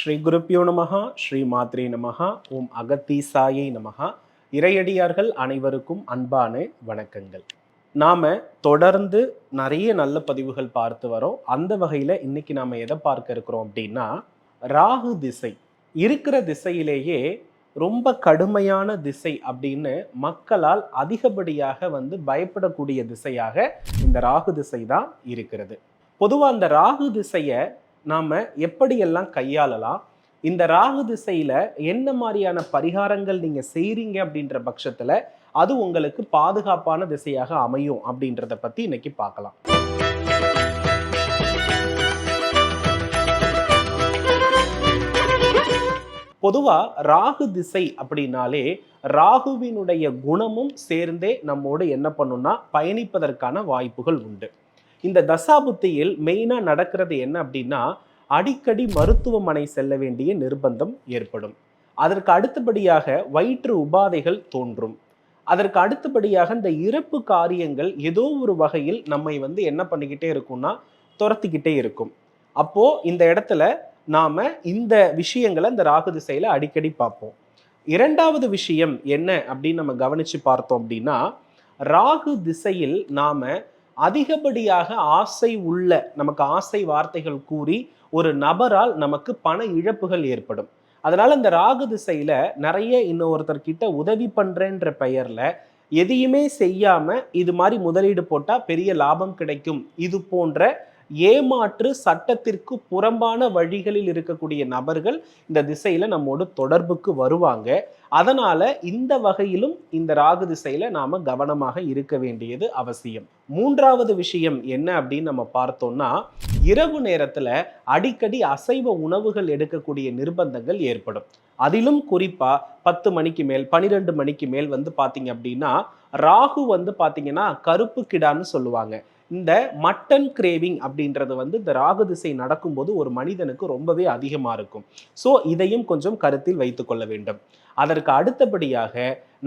ஸ்ரீ குருப்பியோ நமஹா ஸ்ரீ மாத்ரே நமஹா ஓம் அகத்தீசாயை நமகா இறையடியார்கள் அனைவருக்கும் அன்பான வணக்கங்கள். நாம் தொடர்ந்து நிறைய நல்ல பதிவுகள் பார்த்து வரோம். அந்த வகையில் இன்னைக்கு நாம் எதை பார்க்க இருக்கிறோம் அப்படின்னா ராகு திசை. இருக்கிற திசையிலேயே ரொம்ப கடுமையான திசை அப்படின்னு மக்களால் அதிகப்படியாக வந்து பயப்படக்கூடிய திசையாக இந்த ராகு திசை தான் இருக்கிறது. பொதுவாக அந்த ராகு திசையை நாம் எப்படியெல்லாம் கையாளலாம்? இந்த ராகு திசையில் என்ன மாதிரியான பரிகாரங்கள் நீங்கள் செய்கிறீங்க அப்படின்ற பட்சத்தில் அது உங்களுக்கு பாதுகாப்பான திசையாக அமையும் அப்படின்றத பற்றி இன்னைக்கு பார்க்கலாம். பொதுவாக ராகு திசை அப்படின்னாலே ராகுவினுடைய குணமும் சேர்ந்தே நம்மோடு என்ன பண்ணுன்னா பயணிப்பதற்கான வாய்ப்புகள் உண்டு. இந்த தசாபுத்தியில் மெயினாக நடக்கிறது என்ன அப்படின்னா அடிக்கடி மருத்துவமனை செல்ல வேண்டிய நிர்பந்தம் ஏற்படும். அதற்கு அடுத்தபடியாக வயிற்று உபாதைகள் தோன்றும். அதற்கு அடுத்தபடியாக இந்த இறப்பு காரியங்கள் ஏதோ ஒரு வகையில் நம்மை வந்து என்ன பண்ணிக்கிட்டே இருக்கும்னா துரத்திக்கிட்டே இருக்கும். அப்போ இந்த இடத்துல நாம இந்த விஷயங்களை இந்த ராகு திசையில அடிக்கடி பார்ப்போம். இரண்டாவது விஷயம் என்ன அப்படின்னு நம்ம கவனிச்சு பார்த்தோம் அப்படின்னா ராகு திசையில் நாம அதிகப்படியாக ஆசை உள்ள நமக்கு ஆசை வார்த்தைகள் கூறி ஒரு நபரால் நமக்கு பண இழப்புகள் ஏற்படும். அதனால இந்த ராகு திசையில நிறைய இன்னொருத்தர்கிட்ட உதவி பண்றேன்ற பெயர்ல எதையுமே செய்யாம இது மாதிரி முதலீடு போட்டா பெரிய லாபம் கிடைக்கும். இது போன்ற ஏமாற்று சட்டத்திற்கு புறம்பான வழிகளில் இருக்கக்கூடிய நபர்கள் இந்த திசையில நம்மோடு தொடர்புக்கு வருவாங்க. அதனால இந்த வகையிலும் இந்த ராகு திசையில நாம கவனமாக இருக்க வேண்டியது அவசியம். மூன்றாவது விஷயம் என்ன அப்படின்னு நம்ம பார்த்தோம்னா இரவு நேரத்துல அடிக்கடி அசைவ உணவுகள் எடுக்கக்கூடிய நிர்பந்தங்கள் ஏற்படும். அதிலும் குறிப்பா பத்து மணிக்கு மேல் பனிரெண்டு மணிக்கு மேல் வந்து பாத்தீங்க அப்படின்னா ராகு வந்து பாத்தீங்கன்னா கருப்பு கிடான்னு சொல்லுவாங்க. இந்த மட்டன் கிரேவிங் அப்படின்றது வந்து இந்த ராகு திசை நடக்கும்போது ஒரு மனிதனுக்கு ரொம்பவே அதிகமாக இருக்கும். ஸோ இதையும் கொஞ்சம் கருத்தில் வைத்துக்கொள்ள வேண்டும். அதற்கு அடுத்தபடியாக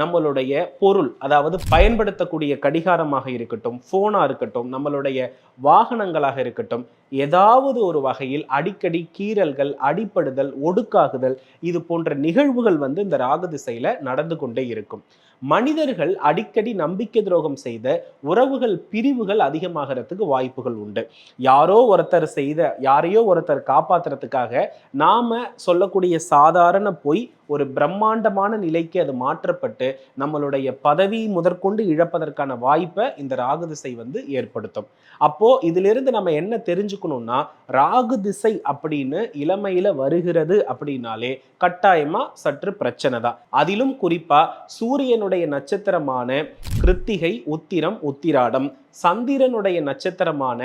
நம்மளுடைய பொருள் அதாவது பயன்படுத்தக்கூடிய கடிகாரமாக இருக்கட்டும் ஃபோனாக இருக்கட்டும் நம்மளுடைய வாகனங்களாக இருக்கட்டும் ஏதாவது ஒரு வகையில் அடிக்கடி கீறல்கள் அடிப்படுதல் ஒடுக்காகுதல் இது போன்ற நிகழ்வுகள் வந்து இந்த ராகு திசையில நடந்து கொண்டே இருக்கும். மனிதர்கள் அடிக்கடி நம்பிக்கை துரோகம் செய்த உறவுகள் பிரிவுகள் அதிகமாகிறதுக்கு வாய்ப்புகள் உண்டு. யாரோ ஒருத்தர் செய்த யாரையோ ஒருத்தர் காப்பாத்துறதுக்காக நாம சொல்லக்கூடிய சாதாரண பொய் ஒரு பிரம்மாண்டமான நிலைக்கு அது மாற்றப்பட்டு நம்மளுடைய பதவி முதற்கொண்டு இழப்பதற்கான வாய்ப்பை இந்த ராகு திசை வந்து ஏற்படுத்தும். அப்போ இதிலிருந்து நம்ம என்ன தெரிஞ்சுக்கணும்னா ராகு திசை அப்படின்னு இளமையில வருகிறது அப்படின்னாலே கட்டாயமா சற்று பிரச்சனை தான். அதிலும் குறிப்பா சூரியனுடைய நட்சத்திரமான கிருத்திகை உத்திரம் உத்திராடம் சந்திரனுடைய நட்சத்திரமான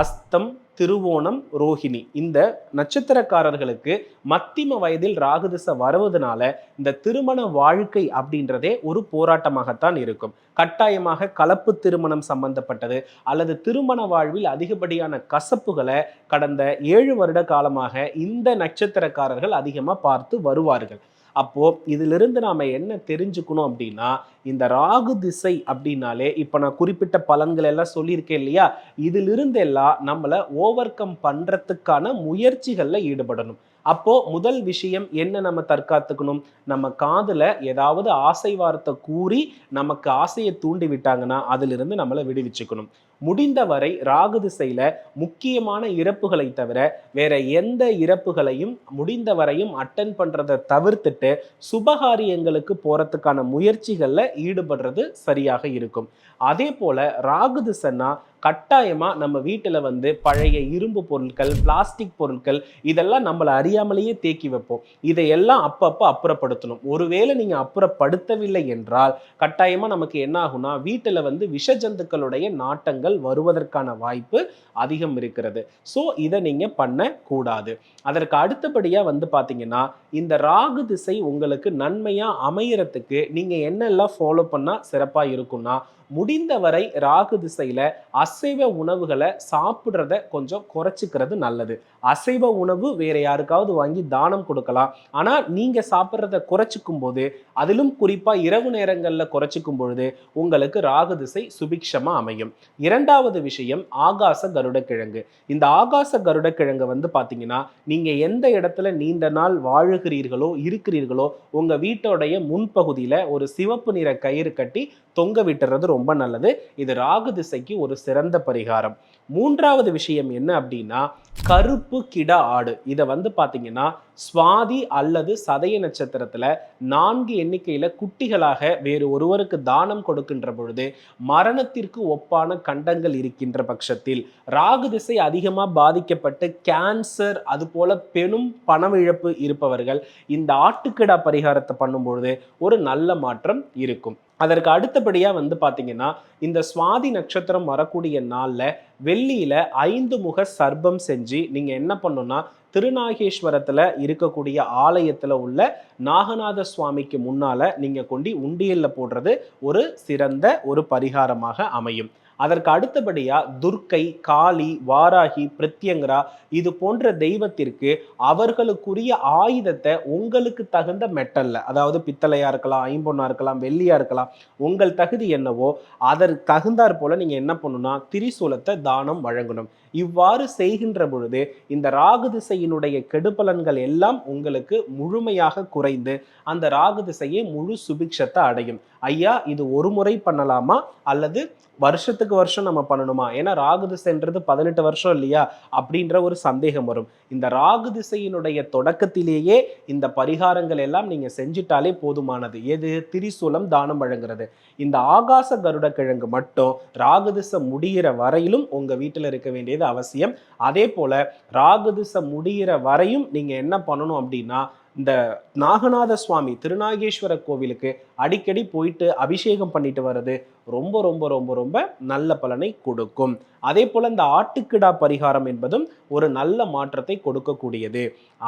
அஸ்தம் திருவோணம் ரோஹிணி. இந்த நட்சத்திரக்காரர்களுக்கு மத்திம வயதில் ராகுதிசை வருவதனால இந்த திருமண வாழ்க்கை அப்படின்றதே ஒரு போராட்டமாகத்தான் இருக்கும். கட்டாயமாக கலப்பு திருமணம் சம்பந்தப்பட்டது அல்லது திருமண வாழ்வில் அதிகப்படியான கசப்புகளை கடந்த ஏழு வருட காலமாக இந்த நட்சத்திரக்காரர்கள் அதிகமாக பார்த்து வருவார்கள். அப்போது இதிலிருந்து நாம் என்ன தெரிஞ்சுக்கணும் அப்படின்னா இந்த ராகு திசை அப்படின்னாலே இப்போ நான் குறிப்பிட்ட பலன்கள் எல்லாம் சொல்லியிருக்கேன் இல்லையா? இதிலிருந்து எல்லாம் நம்மளை ஓவர் கம் பண்ணுறதுக்கான முயற்சிகளில் ஈடுபடணும். அப்போ முதல் விஷயம் என்ன நம்ம தற்காத்துக்கணும்? நம்ம காதுல ஏதாவது ஆசை வார்த்தை கூறி நமக்கு ஆசையை தூண்டி விட்டாங்கன்னா அதிலிருந்து நம்மளை விடுவிச்சுக்கணும். முடிந்தவரை ராகு திசையில முக்கியமான இறப்புகளை தவிர வேற எந்த இறப்புகளையும் முடிந்தவரையும் அட்டன் பண்றதை தவிர்த்துட்டு சுபகாரியங்களுக்கு போறதுக்கான முயற்சிகளில் ஈடுபடுறது சரியாக இருக்கும். அதே போல ராகு திசைன்னா கட்டாயமாக நம்ம வீட்டில் வந்து பழைய இரும்பு பொருட்கள் பிளாஸ்டிக் பொருட்கள் இதெல்லாம் நம்மளை அறியாமலேயே தேக்கி வைப்போம். இதையெல்லாம் அப்பப்போ அப்புறப்படுத்தணும். ஒருவேளை நீங்கள் அப்புறப்படுத்தவில்லை என்றால் கட்டாயமாக நமக்கு என்ன ஆகும்னா வீட்டில் வந்து விஷ ஜந்துக்களுடைய நாட்டங்கள் வருவதற்கான வாய்ப்பு அதிகம் இருக்கிறது. ஸோ இதை நீங்கள் பண்ணக்கூடாது. அதற்கு அடுத்தபடியாக வந்து பார்த்தீங்கன்னா இந்த ராகு திசை உங்களுக்கு நன்மையாக அமையறதுக்கு நீங்கள் என்னெல்லாம் ஃபாலோ பண்ணால் சிறப்பாக இருக்கும்னா முடிந்தவரை ராகு திசையில அசைவ உணவுகளை சாப்பிட்றத கொஞ்சம் குறைச்சிக்கிறது நல்லது. அசைவ உணவு வேற யாருக்காவது வாங்கி தானம் கொடுக்கலாம். ஆனா நீங்க சாப்பிட்றத குறைச்சிக்கும் போது அதிலும் குறிப்பா இரவு நேரங்கள்ல குறைச்சிக்கும் பொழுது உங்களுக்கு ராகு திசை சுபிக்ஷமா அமையும். இரண்டாவது விஷயம் ஆகாச கருடக்கிழங்கு. இந்த ஆகாச கருடக்கிழங்கு வந்து பாத்தீங்கன்னா நீங்க எந்த இடத்துல நீண்ட நாள் வாழுகிறீர்களோ இருக்கிறீர்களோ உங்க வீட்டோடைய முன்பகுதியில ஒரு சிவப்பு நிற கயிறு கட்டி தொங்க விட்டுறது ரொம்ப நல்லது. இது ராகு திசைக்கு ஒரு சிறந்த பரிகாரம். மூன்றாவது விஷயம் என்ன அப்படின்னா கருப்பு கிட ஆடு. இதை வந்து பார்த்தீங்கன்னா சுவாதி அல்லது சதய நட்சத்திரத்தில் நான்கு எண்ணிக்கையில் குட்டிகளாக வேறு ஒருவருக்கு தானம் கொடுக்கின்ற பொழுது மரணத்திற்கு ஒப்பான கண்டங்கள் இருக்கின்ற பட்சத்தில் ராகு திசை அதிகமாக பாதிக்கப்பட்டு கேன்சர் அது போல பெரும் பணமிழப்பு இருப்பவர்கள் இந்த ஆட்டுக்கிடா பரிகாரத்தை பண்ணும்பொழுது ஒரு நல்ல மாற்றம் இருக்கும். அதற்கு அடுத்தபடியாக வந்து பார்த்தீங்கன்னா இந்த சுவாதி நட்சத்திரம் வரக்கூடிய நாளில் வெள்ளியில் ஐந்து முக சர்பம் செஞ்சு நீங்கள் என்ன பண்ணணும்னா திருநாகேஸ்வரத்தில் இருக்கக்கூடிய ஆலயத்தில் உள்ள நாகநாத சுவாமிக்கு முன்னால் நீங்கள் கொண்டு உண்டியலில் போடுறது ஒரு சிறந்த ஒரு பரிகாரமாக அமையும். அதற்கு அடுத்தபடியாக துர்க்கை காளி வாராகி பிரத்யங்கரா இது போன்ற தெய்வத்திற்கு அவர்களுக்குரிய ஆயுதத்தை உங்களுக்கு தகுந்த மெட்டலில் அதாவது பித்தளையாக இருக்கலாம் ஐம்பொன்னா இருக்கலாம் வெள்ளியாக இருக்கலாம் உங்கள் தகுதி என்னவோ அதற்கு தகுந்தாற் போல் நீங்கள் என்ன பண்ணணும்னா திரிசூலத்தை தானம் வழங்கணும். இவ்வாறு செய்கின்ற பொழுது இந்த ராகு திசையினுடைய கெடுபலன்கள் எல்லாம் உங்களுக்கு முழுமையாக குறைந்து அந்த ராகு திசையை முழு சுபிக்ஷத்தை அடையும். ஐயா இது ஒரு முறை பண்ணலாமா? அல்லது வருஷத்துக்கு வருஷம் நம்ம பண்ணணுமா? ஏன்னா ராகு திசைன்றது பதினெட்டு வருஷம் இல்லையா? அப்படின்ற ஒரு சந்தேகம் வரும். இந்த ராகு திசையினுடைய தொடக்கத்திலேயே இந்த பரிகாரங்கள் எல்லாம் நீங்க செஞ்சிட்டாலே போதுமானது. எது? திரிசூலம் தானம் வழங்குறது. இந்த ஆகாச கருட கிழங்கு மட்டும் ராகு திசை முடிகிற வரையிலும் உங்க வீட்டில் இருக்க வேண்டியது அவசியம். அதே போல ராகு திசை முடிகிற வரையும் நீங்க என்ன பண்ணணும் அப்படின்னா இந்த நாகநாத சுவாமி திருநாகேஸ்வர கோவிலுக்கு அடிக்கடி போயிட்டு அபிஷேகம் பண்ணிட்டு வர்றது ரொம்ப ரொம்ப ரொம்ப ரொம்ப நல்ல பலனை கொடுக்கும். அதே போல இந்த ஆட்டுக்கிடா பரிகாரம் என்பதும் ஒரு நல்ல மாற்றத்தை கொடுக்கக்கூடியது.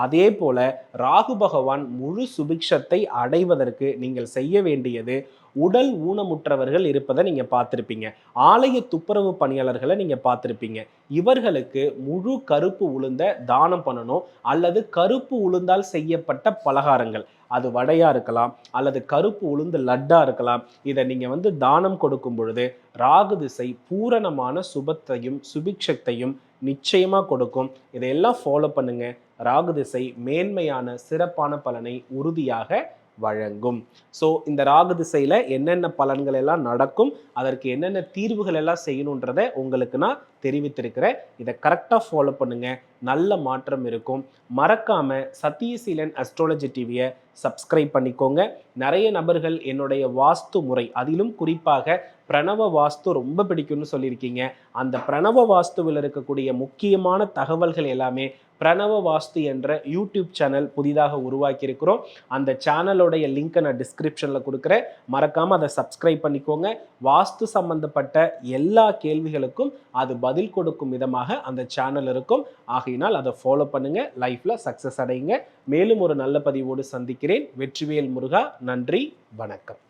அதே போல ராகு பகவான் முழு சுபிக்ஷத்தை அடைவதற்கு நீங்கள் செய்ய வேண்டியது உடல் ஊனமுற்றவர்கள் இருப்பதை நீங்க பார்த்துருப்பீங்க. ஆலய துப்புரவு பணியாளர்களை நீங்க பார்த்துருப்பீங்க. இவர்களுக்கு முழு கருப்பு உளுந்த தானம் பண்ணணும் அல்லது கருப்பு உளுந்தால் செய்யப்பட்ட பலகாரங்கள். அது வடையாக இருக்கலாம் அல்லது கருப்பு உளுந்து லட்டாக இருக்கலாம். இதை நீங்கள் வந்து தானம் கொடுக்கும் பொழுது ராகு திசை பூரணமான சுபத்தையும் சுபிக்ஷத்தையும் நிச்சயமாக கொடுக்கும். இதையெல்லாம் ஃபாலோ பண்ணுங்கள் ராகு திசை மேன்மையான சிறப்பான பலனை உறுதியாக வழங்கும். ஸோ இந்த ராகு திசையில் என்னென்ன பலன்கள் எல்லாம் நடக்கும் அதற்கு என்னென்ன தீர்வுகள் எல்லாம் செய்யணுன்றதை உங்களுக்கு நான் தெரிவித்திருக்கிறேன். இதை கரெக்டாக ஃபாலோ பண்ணுங்க. நல்ல மாற்றம் இருக்கும். மறக்காம சத்தியசீலன் அஸ்ட்ராலஜி டிவியை சப்ஸ்கிரைப் பண்ணிக்கோங்க. நிறைய நபர்கள் என்னுடைய வாஸ்து முறை அதிலும் குறிப்பாக பிரணவ வாஸ்து ரொம்ப பிடிக்கும்னு சொல்லியிருக்கீங்க. அந்த பிரணவ வாஸ்துவில் இருக்கக்கூடிய முக்கியமான தகவல்கள் எல்லாமே பிரணவ வாஸ்து என்ற யூடியூப் சேனல் புதிதாக உருவாக்கியிருக்கிறோம். அந்த சேனலோடைய லிங்க்கை நான் டிஸ்கிரிப்ஷனில் கொடுக்குறேன். மறக்காமல் அதை சப்ஸ்கிரைப் பண்ணிக்கோங்க. வாஸ்து சம்பந்தப்பட்ட எல்லா கேள்விகளுக்கும் அது பதில் கொடுக்கும் விதமாக அந்த சேனல் இருக்கும். ஆகையினால் அதை ஃபாலோ பண்ணுங்கள் லைஃப்பில் சக்ஸஸ் அடையுங்க. மேலும் ஒரு நல்ல பதிவோடு சந்திக்கிறேன். வெற்றிவேல் முருகா நன்றி வணக்கம்.